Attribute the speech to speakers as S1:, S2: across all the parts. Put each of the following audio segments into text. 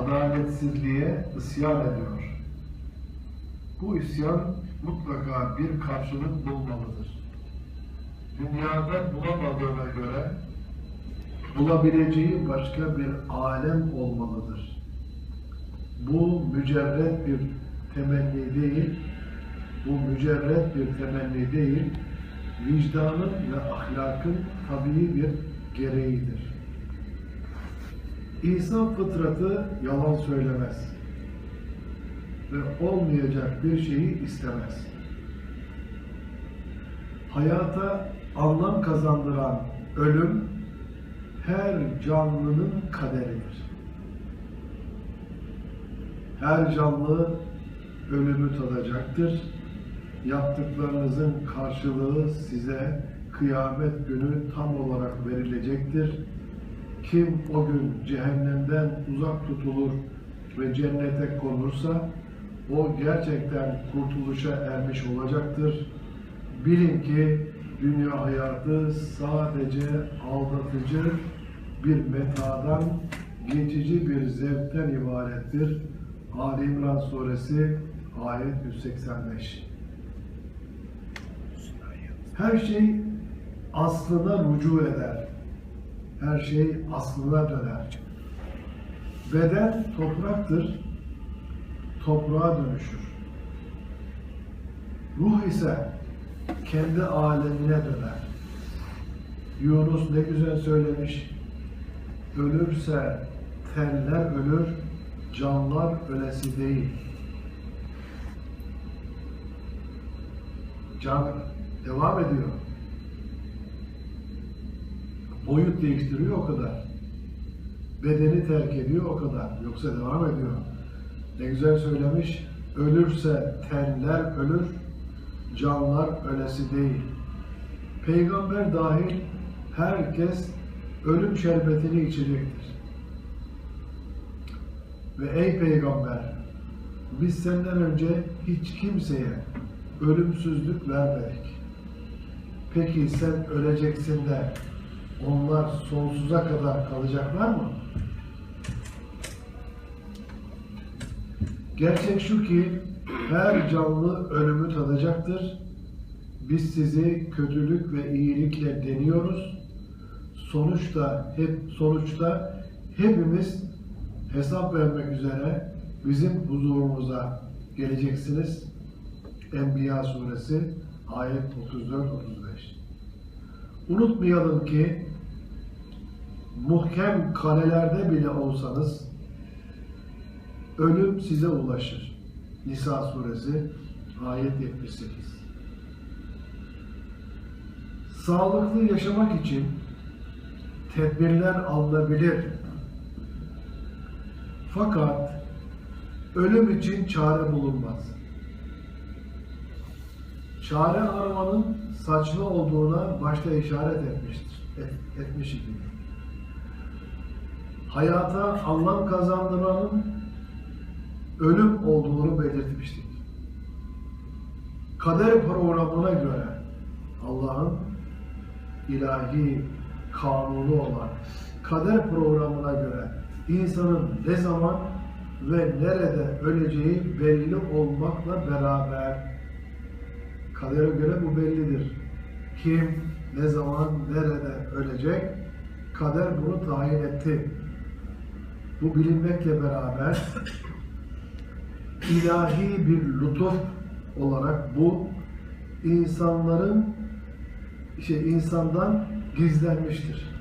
S1: adaletsizliğe isyan ediyor. Bu isyan mutlaka bir karşılık bulmalıdır. Dünyada bulamadığına göre bulabileceği başka bir alem olmalıdır. Bu mücerret bir temenni değil, bu mücerret bir temenni değil, vicdanın ve ahlakın tabii bir gereğidir. İnsan fıtratı yalan söylemez ve olmayacak bir şeyi istemez. Hayata anlam kazandıran ölüm her canlının kaderidir. Her canlı ölümü tadacaktır. Yaptıklarınızın karşılığı size kıyamet günü tam olarak verilecektir. Kim o gün cehennemden uzak tutulur ve cennete konursa o gerçekten kurtuluşa ermiş olacaktır. Bilin ki dünya hayatı sadece aldatıcı bir metadan, geçici bir zevkten ibarettir. Ali İmran Suresi ayet 185 Her şey aslına rücu eder. Her şey aslına döner. Beden topraktır, toprağa dönüşür. Ruh ise kendi alemine döner. Yunus ne güzel söylemiş. Ölürse teller ölür, canlar ölesi değil. Can devam ediyor. Boyut değiştiriyor o kadar. Bedeni terk ediyor o kadar. Yoksa devam ediyor. Ne güzel söylemiş. Ölürse tenler ölür, canlar ölesi değil. Peygamber dahil herkes ölüm şerbetini içecektir. Ve ey peygamber biz senden önce hiç kimseye ölümsüzlük vermedik. Peki sen öleceksin de onlar sonsuza kadar kalacaklar mı? Gerçek şu ki her canlı ölümü tadacaktır. Biz sizi kötülük ve iyilikle deniyoruz. Sonuçta hep sonuçta hepimiz hesap vermek üzere bizim huzurumuza geleceksiniz. Enbiya suresi ayet 34-35. Unutmayalım ki muhkem kalelerde bile olsanız ölüm size ulaşır. Nisa suresi ayet 78. Sağlıklı yaşamak için tedbirler alınabilir. Fakat ölüm için çare bulunmaz. Çare aramanın saçma olduğuna başta işaret etmiştir. Et, etmiş idim. Hayata anlam kazandıranın ölüm olduğunu belirtmiştik. Kader programına göre Allah'ın ilahi kanunu olan kader programına göre insanın ne zaman ve nerede öleceği belli olmakla beraber kadere göre bu bellidir. Kim, ne zaman, nerede ölecek kader bunu tayin etti. Bu bilinmekle beraber ilahi bir lütuf olarak bu insanların işte insandan gizlenmiştir.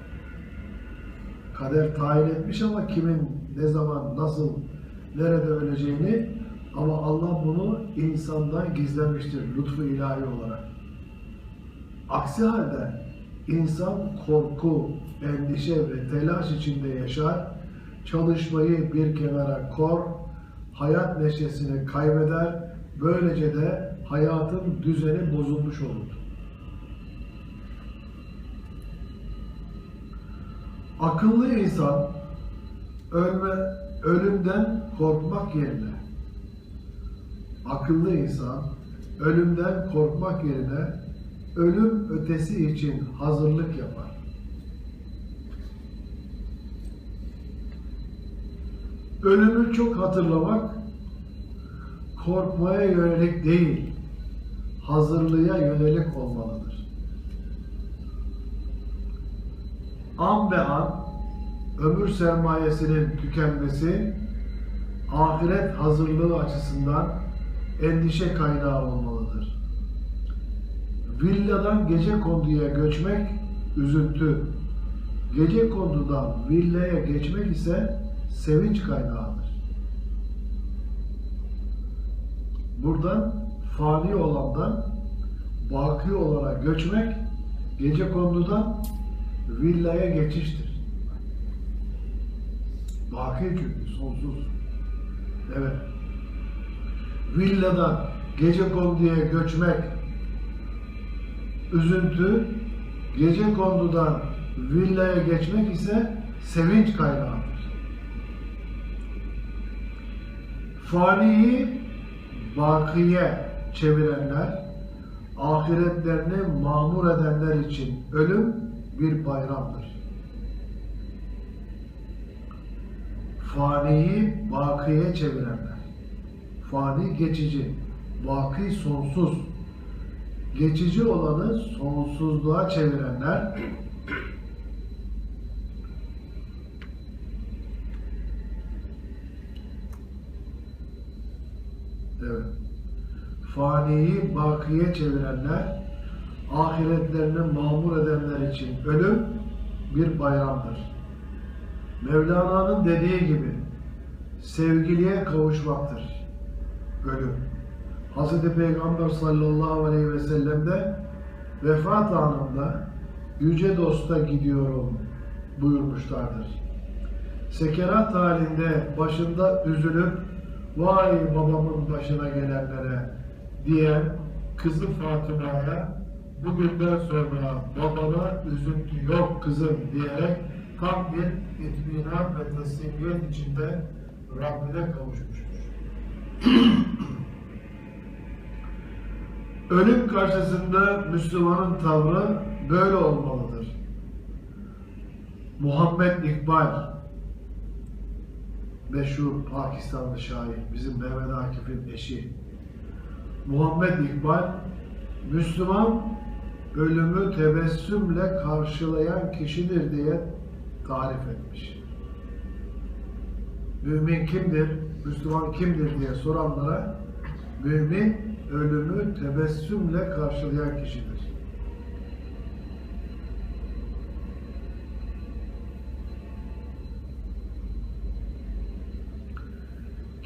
S1: Kader tayin etmiş ama kimin ne zaman nasıl nerede öleceğini ama Allah bunu insandan gizlenmiştir lütfu ilahi olarak. Aksi halde insan korku, endişe ve telaş içinde yaşar, çalışmayı bir kenara kor, hayat neşesini kaybeder, böylece de hayatın düzeni bozulmuş olur. Akıllı insan ölme, ölümden korkmak yerine akıllı insan ölümden korkmak yerine ölüm ötesi için hazırlık yapar. Ölümü çok hatırlamak korkmaya yönelik değil, hazırlığa yönelik olmalıdır. An be an ömür sermayesinin tükenmesi ahiret hazırlığı açısından endişe kaynağı olmalıdır. Villadan gece konduya göçmek üzüntü, gece kondudan villaya geçmek ise sevinç kaynağıdır. Buradan fani olandan baki olana göçmek gece kondudan villaya geçiştir. Baki çünkü sonsuz. Evet. Villadan gece konduya göçmek üzüntü, gece kondudan villaya geçmek ise sevinç kaynağıdır. Faniyi bakiye çevirenler, ahiretlerini mamur edenler için ölüm bir bayramdır. Faniyi bakiye çevirenler, fani geçici, baki sonsuz, geçici olanı sonsuzluğa çevirenler Evet. Faniyi bakiye çevirenler, ahiretlerini mamur edenler için ölüm bir bayramdır. Mevlana'nın dediği gibi sevgiliye kavuşmaktır ölüm. Hz. Peygamber sallallahu aleyhi ve sellem de vefat anında yüce dosta gidiyorum buyurmuşlardır. Sekerat halinde başında üzülüp vay babamın başına gelenlere diyen kızı Fatıma'ya bugünden sonra babana üzüntü yok kızım diyerek tam bir itminan ve teslimiyet içinde Rabbine kavuşmuştur. Ölüm karşısında Müslümanın tavrı böyle olmalıdır. Muhammed İkbal meşhur Pakistanlı şair, bizim Mehmet Akif'in eşi. Muhammed İkbal, Müslüman ölümü tebessümle karşılayan kişidir diye tarif etmiş. Mümin kimdir, Müslüman kimdir diye soranlara mümin ölümü tebessümle karşılayan kişidir.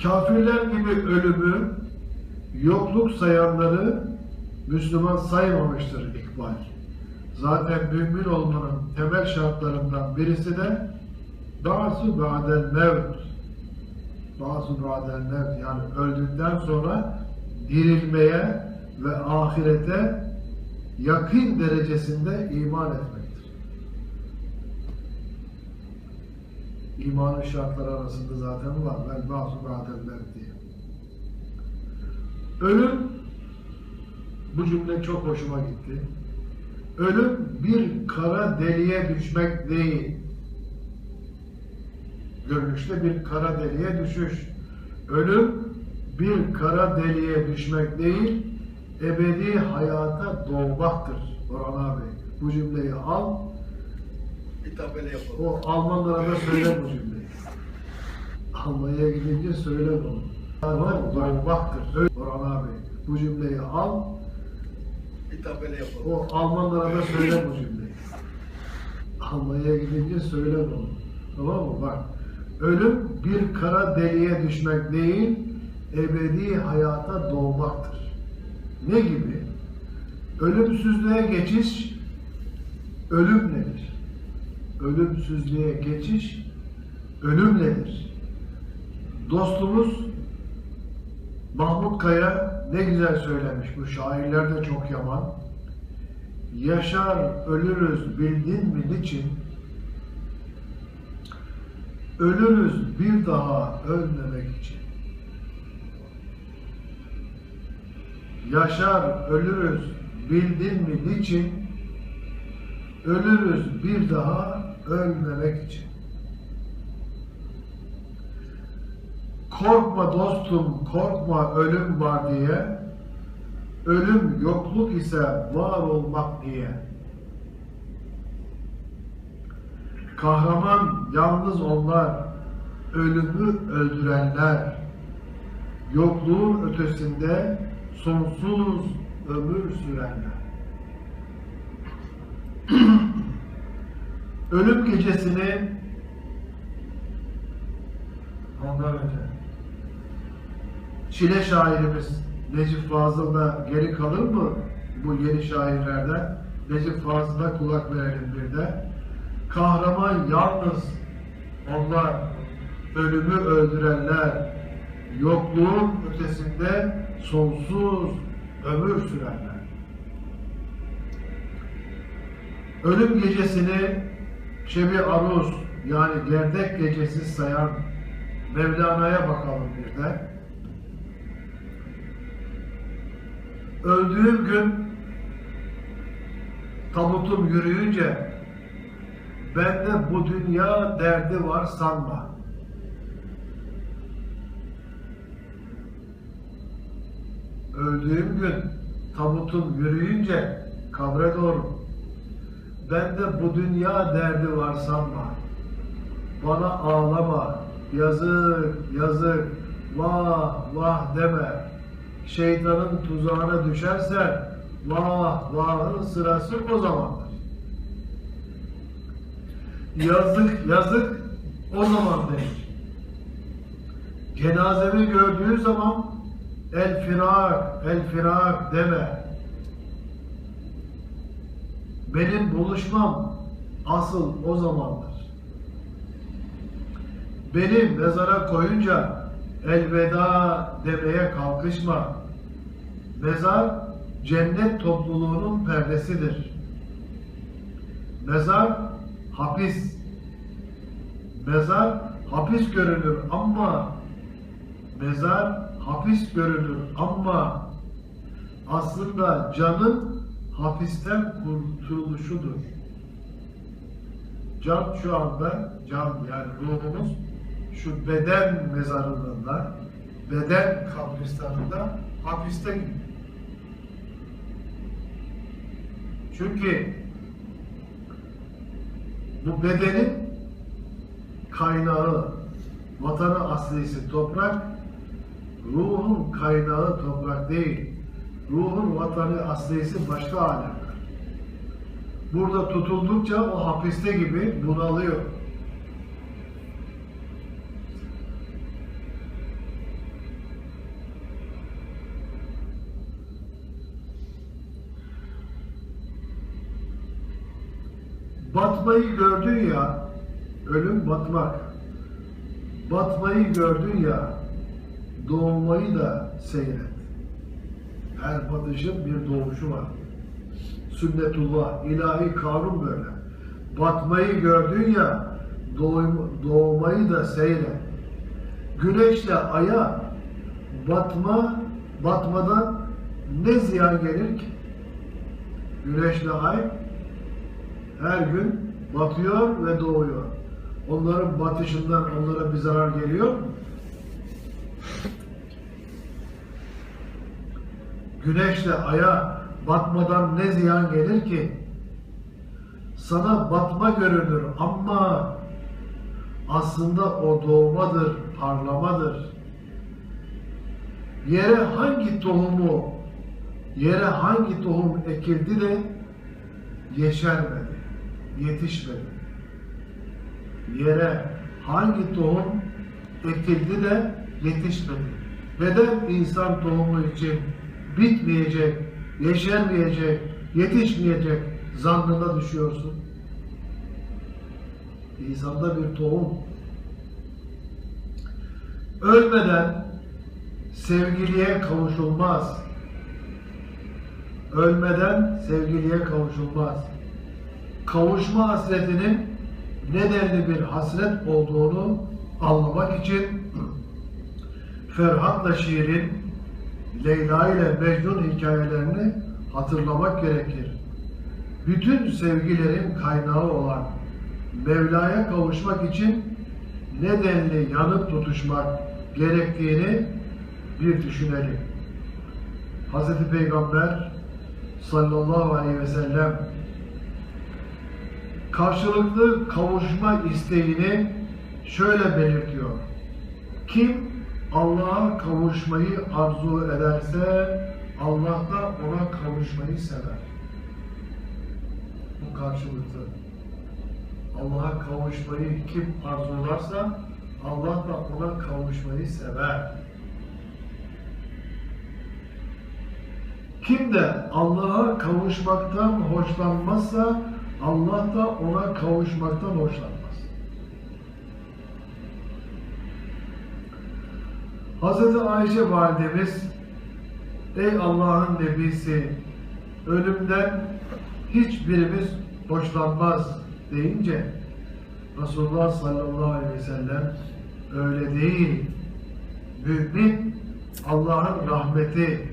S1: Kafirler gibi ölümü yokluk sayanları Müslüman saymamıştır İkbal. Zaten mümin olmanın temel şartlarından birisi de bazı ba'del mevt bazı mevt yani öldükten sonra dirilmeye ve ahirete yakın derecesinde iman etmektir. İmanın şartları arasında zaten var. Vel bazı mevt diye. Ölüm bu cümle çok hoşuma gitti. Ölüm bir kara deliğe düşmek değil. Görünüşte bir kara deliğe düşüş. Ölüm bir kara deliğe düşmek değil, ebedi hayata doğmaktır. Orhan abi bu cümleyi al.
S2: Bir tabela yapalım.
S1: O Almanlara da söyle bu cümleyi. Almanya'ya gidince söyle bunu. Hayata doğmaktır. Orhan abi bu cümleyi al.
S2: Bir tabela yapalım.
S1: O Almanlara da söyle bu cümleyi. Almanya'ya gidince söyle bunu. Tamam mı? Bak. Ölüm bir kara deliğe düşmek değil, ebedi hayata doğmaktır. Ne gibi? Ölümsüzlüğe geçiş, ölüm nedir? Ölümsüzlüğe geçiş, ölüm nedir? Dostumuz Mahmut Kaya ne güzel söylemiş. Bu şairler de çok yaman. Yaşar ölürüz bildin mi niçin? Ölürüz bir daha ölmemek için. Yaşar ölürüz bildin mi niçin? Ölürüz bir daha ölmemek için. Korkma dostum, korkma ölüm var diye. Ölüm yokluk ise var olmak diye. Kahraman yalnız onlar, ölümü öldürenler. Yokluğun ötesinde sonsuz ömür sürenler. Ölüm gecesini ondan önce Çile şairimiz Necip Fazıl'da geri kalır mı bu yeni şairlerden? Necip Fazıl'a kulak verelim bir de. Kahraman yalnız onlar ölümü öldürenler, yokluğun ötesinde sonsuz ömür sürenler. Ölüm gecesini Şebi Aruz yani gerdek gecesi sayan Mevlana'ya bakalım bir de. Öldüğüm gün tabutum yürüyünce bende bu dünya derdi var sanma. Öldüğüm gün tabutum yürüyünce kabre doğru bende bu dünya derdi var sanma. Bana ağlama, yazık, yazık, vah, vah deme. Şeytanın tuzağına düşersen, vah, vahın sırası o zamandır. Yazık, yazık o zaman denir. Cenazemi gördüğü zaman el firak, el firak deme. Benim buluşmam asıl o zamandır. Beni mezara koyunca elveda demeye kalkışma. Mezar cennet topluluğunun perdesidir. Mezar hapis. Mezar hapis görünür ama mezar hapis görünür ama aslında canın hapisten kurtuluşudur. Can şu anda, can yani ruhumuz şu beden mezarlığında, beden kabristanında hapiste gibi. Çünkü bu bedenin kaynağı, vatanı aslisi toprak, ruhun kaynağı toprak değil. Ruhun vatanı aslisi başka alem. Burada tutuldukça o hapiste gibi bunalıyor. Batmayı gördün ya, ölüm batmak. Batmayı gördün ya, doğmayı da seyret. Her batışın bir doğuşu var. Sünnetullah, ilahi kanun böyle. Batmayı gördün ya, doğmayı da seyret. Güneşle aya batma, batmadan ne ziyan gelir ki? Güneşle ay her gün batıyor ve doğuyor. Onların batışından onlara bir zarar geliyor mu? Güneşle aya batmadan ne ziyan gelir ki? Sana batma görünür ama aslında o doğmadır, parlamadır. Yere hangi tohumu, yere hangi tohum ekildi de yeşermedi, yetişmedi. Yere hangi tohum ekildi de yetişmedi. Neden insan tohumu için bitmeyecek, yeşermeyecek, yetişmeyecek zannına düşüyorsun? İnsanda bir tohum. Ölmeden sevgiliye kavuşulmaz. Ölmeden sevgiliye kavuşulmaz. Kavuşma hasretinin nedenli bir hasret olduğunu anlamak için Ferhat'la şiirin Leyla ile Mecnun hikayelerini hatırlamak gerekir. Bütün sevgilerin kaynağı olan Mevla'ya kavuşmak için nedenli yanıp tutuşmak gerektiğini bir düşünelim. Hz. Peygamber sallallahu aleyhi ve sellem karşılıklı kavuşma isteğini şöyle belirtiyor. Kim Allah'a kavuşmayı arzu ederse Allah da ona kavuşmayı sever. Bu karşılıklı. Allah'a kavuşmayı kim arzularsa Allah da ona kavuşmayı sever. Kim de Allah'a kavuşmaktan hoşlanmazsa Allah da ona kavuşmaktan hoşlanmaz. Hz. Ayşe validemiz Ey Allah'ın nebisi ölümden hiçbirimiz hoşlanmaz deyince Resulullah sallallahu aleyhi ve sellem öyle değil. Mümin Allah'ın rahmeti,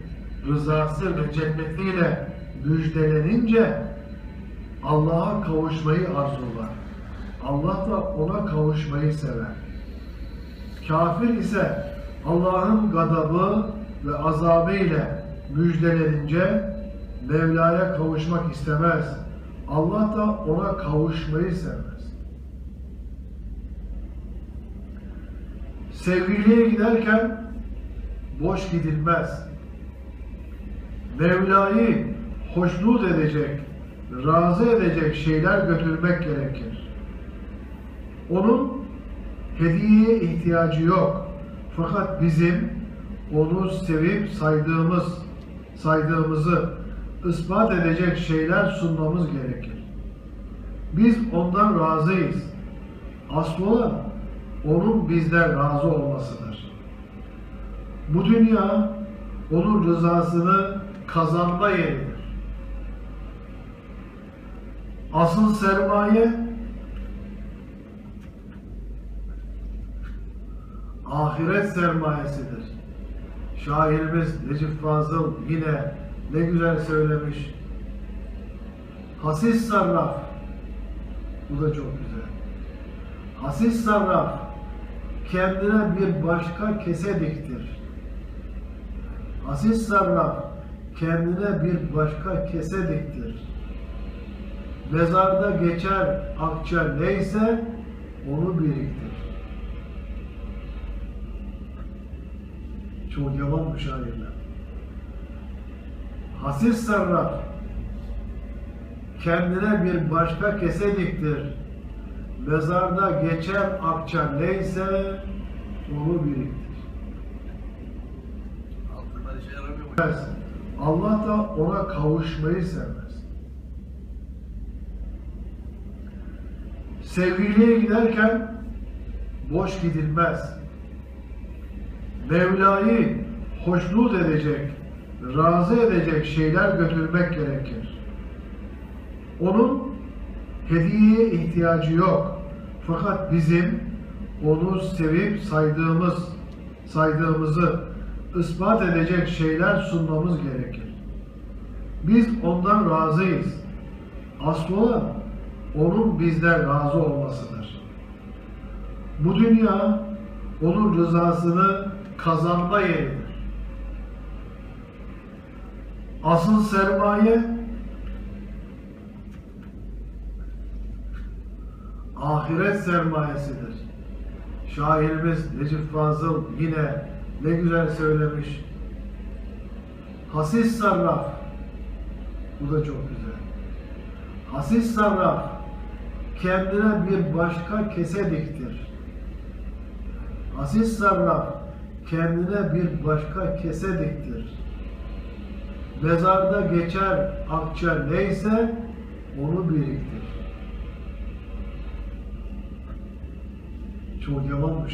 S1: rızası ve cennetiyle müjdelenince Allah'a kavuşmayı arzular. Allah da ona kavuşmayı sever. Kafir ise Allah'ın gadabı ve azabı ile müjdelenince Mevla'ya kavuşmak istemez. Allah da ona kavuşmayı sevmez. Sevgiliye giderken boş gidilmez. Mevla'yı hoşnut edecek, razı edecek şeyler götürmek gerekir. Onun hediyeye ihtiyacı yok. Fakat bizim onu sevip saydığımız, saydığımızı ispat edecek şeyler sunmamız gerekir. Biz ondan razıyız. Aslı olan onun bizden razı olmasıdır. Bu dünya onun rızasını kazanma yeridir. Asıl sermaye ahiret sermayesidir. Şairimiz Necip Fazıl yine ne güzel söylemiş. Hasis sarraf. Bu da çok güzel. Hasis sarraf kendine bir başka kese diktir. Hasis sarraf kendine bir başka kese diktir. Mezarda geçer akça neyse onu biriktir. Çok yalan bu şairler. Hasis sarraf kendine bir başka kese diktir. Mezarda geçer akça neyse onu biriktir. Sevmez. Allah da ona kavuşmayı sevmez. Sevgiliye giderken boş gidilmez. Mevla'yı hoşnut edecek, razı edecek şeyler götürmek gerekir. Onun hediyeye ihtiyacı yok. Fakat bizim onu sevip saydığımız, saydığımızı ispat edecek şeyler sunmamız gerekir. Biz ondan razıyız. Aslı olan onun bizden razı olmasıdır. Bu dünya onun rızasını kazanma yeridir. Asıl sermaye ahiret sermayesidir. Şairimiz Necip Fazıl yine ne güzel söylemiş. Hasis sarraf. Bu da çok güzel. Hasis sarraf kendine bir başka kese diktir. Hasis sarraf kendine bir başka kese diktir. Mezarda geçer akça neyse onu biriktir. Çok yalan bu.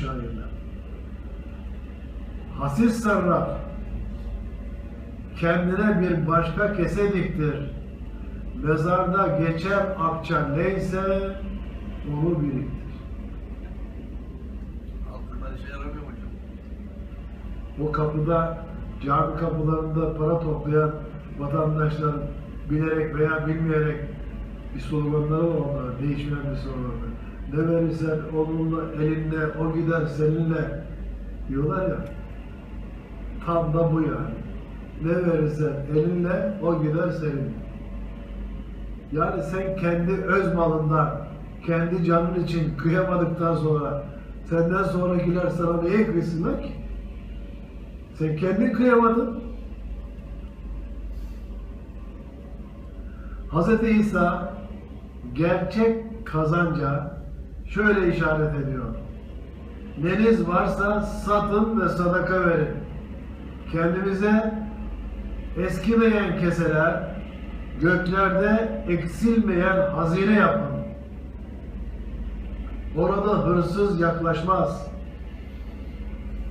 S1: Hasis sarraf kendine bir başka kese diktir. Mezarda geçer akça neyse onu biriktir.
S2: Altından işe yaramıyor hocam?
S1: O kapıda cami kapılarında para toplayan vatandaşlar bilerek veya bilmeyerek bir sloganları var onlara, değişmeyen bir sloganı. Ne verirsen onunla elinde, o gider seninle Diyorlar ya. Tam da bu yani. Ne verirsen elinle o gider senin. Yani sen kendi öz malından, kendi canın için kıyamadıktan sonra senden sonrakiler sana neye kıysınlar ki? Sen kendin kıyamadın. Hz. İsa gerçek kazanca şöyle işaret ediyor. Neniz varsa satın ve sadaka verin. Kendimize eskimeyen keseler, göklerde eksilmeyen hazine yapın. Orada hırsız yaklaşmaz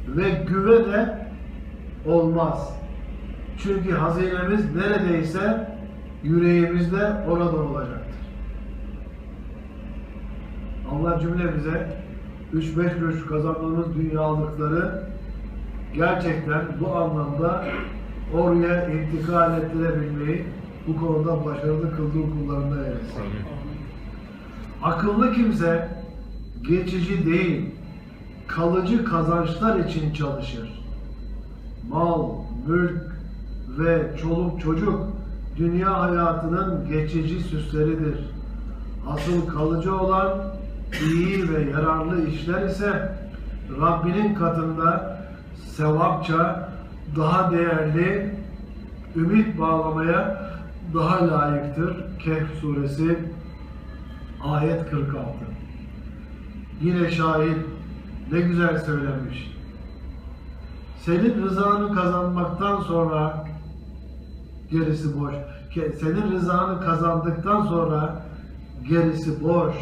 S1: ve güve de olmaz. Çünkü hazinemiz neredeyse yüreğimizde orada olacaktır. Allah cümlemize 3-5 kuruş kazandığımız dünyalıkları gerçekten bu anlamda oraya intikal ettirebilmeyi bu konuda başarılı kıldığı kullarında eylesin. Akıllı kimse geçici değil, kalıcı kazançlar için çalışır. Mal, mülk ve çoluk çocuk dünya hayatının geçici süsleridir. Asıl kalıcı olan iyi ve yararlı işler ise Rabbinin katında sevapça daha değerli, ümit bağlamaya daha layıktır. Kehf suresi ayet 46. Yine şair ne güzel söylemiş. Senin rızanı kazanmaktan sonra gerisi boş. Senin rızanı kazandıktan sonra gerisi boş.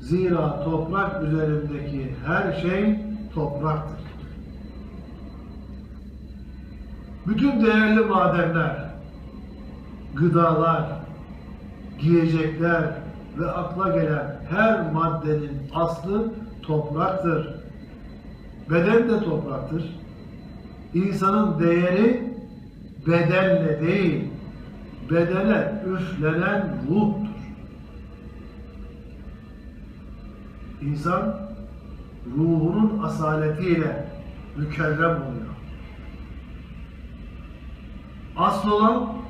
S1: Zira toprak üzerindeki her şey topraktır. Bütün değerli madenler, gıdalar, giyecekler ve akla gelen her maddenin aslı topraktır. Beden de topraktır. İnsanın değeri bedenle değil, bedene üflenen ruhtur. İnsan ruhunun asaletiyle mükerrem oluyor. Asıl olan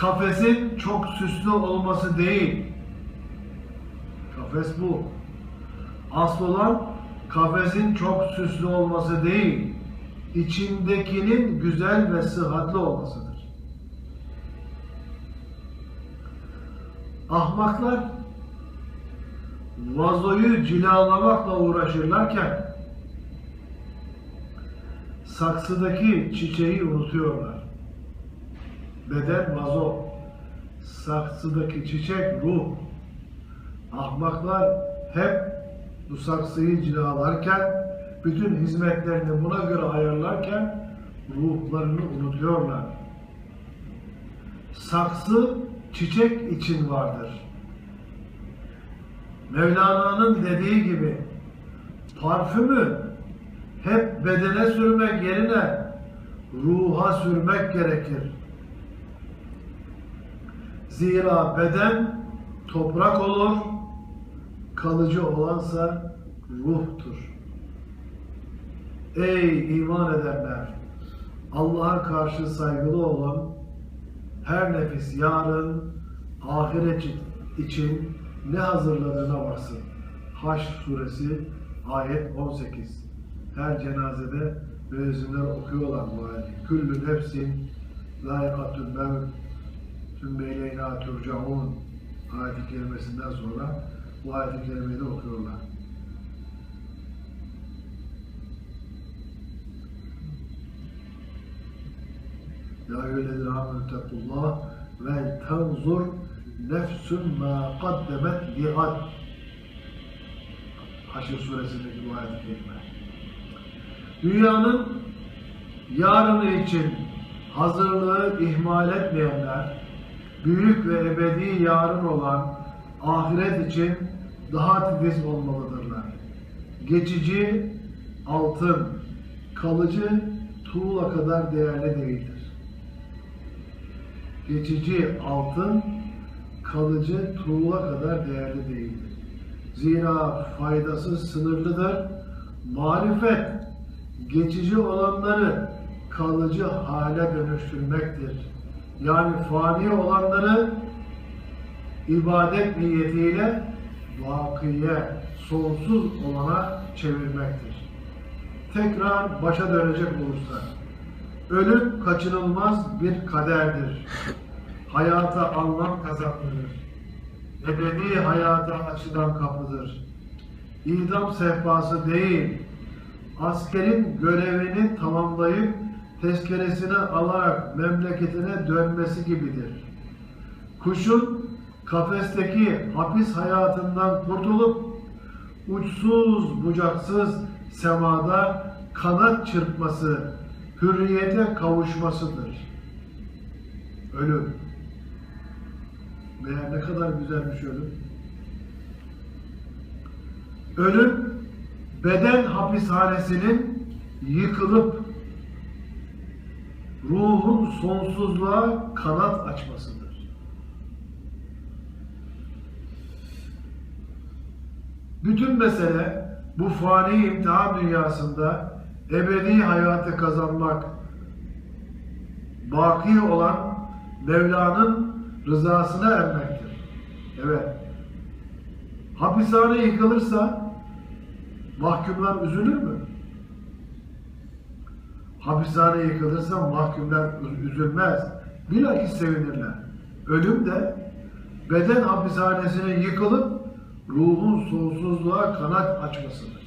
S1: kafesin çok süslü olması değil. Kafes bu. Asıl olan kafesin çok süslü olması değil. içindekinin güzel ve sıhhatli olmasıdır. Ahmaklar vazoyu cilalamakla uğraşırlarken saksıdaki çiçeği unutuyorlar. Beden vazo, saksıdaki çiçek ruh. Ahmaklar hep bu saksıyı cilalarken, bütün hizmetlerini buna göre ayarlarken ruhlarını unutuyorlar. Saksı çiçek için vardır. Mevlana'nın dediği gibi parfümü hep bedene sürmek yerine ruha sürmek gerekir. Zira beden toprak olur, kalıcı olansa ruhtur. Ey iman edenler! Allah'a karşı saygılı olun. Her nefis yarın ahiret için ne hazırladığına baksın. Haş suresi ayet 18. Her cenazede müezzinler okuyorlar bu ayeti. Küllü nefsin layıkatül mevt tümme ileyna turcaun ayeti kelimesinden sonra bu ayeti kerimeyi de okuyorlar. Ya eyyühellezine amenü tetkullah ve tenzur nefsün ma kaddemet li'ad Haşr suresindeki bu ayet-i kerime. Dünyanın yarını için hazırlığı ihmal etmeyenler, büyük ve ebedi yarın olan ahiret için daha titiz olmalıdırlar. Geçici altın, kalıcı tuğla kadar değerli değildir. Geçici altın, kalıcı tuğla kadar değerli değildir. Zira faydası sınırlıdır. Marifet geçici olanları kalıcı hale dönüştürmektir. Yani fani olanları ibadet niyetiyle vakiye, sonsuz olana çevirmektir. Tekrar başa dönecek olursak, ölüm kaçınılmaz bir kaderdir. Hayata anlam kazandırır. Ebedi hayata açılan kapıdır. İdam sehpası değil, askerin görevini tamamlayıp tezkeresini alarak memleketine dönmesi gibidir. Kuşun kafesteki hapis hayatından kurtulup uçsuz bucaksız semada kanat çırpması, hürriyete kavuşmasıdır. Ölüm. Meğer ne kadar güzelmiş ölüm. Ölüm, beden hapishanesinin yıkılıp ruhun sonsuzluğa kanat açmasıdır. Bütün mesele bu fani imtihan dünyasında ebedi hayatı kazanmak, baki olan Mevla'nın rızasına ermektir. Evet. Hapishane yıkılırsa mahkumlar üzülür mü? Hapishane yıkılırsa mahkumlar üz- üzülmez. Bilakis sevinirler. Ölüm de beden hapishanesinin yıkılıp ruhun sonsuzluğa kanat açmasıdır.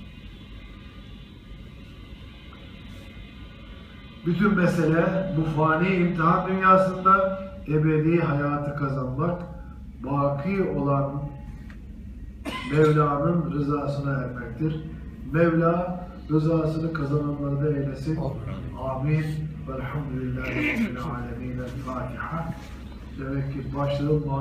S1: Bütün mesele bu fani imtihan dünyasında ebedi hayatı kazanmak, baki olan Mevla'nın rızasına ermektir. Mevla rızasını kazananları da eylesin. Amin. Velhamdülillahi Rabbil alemin. El Fatiha. Demek ki başlığın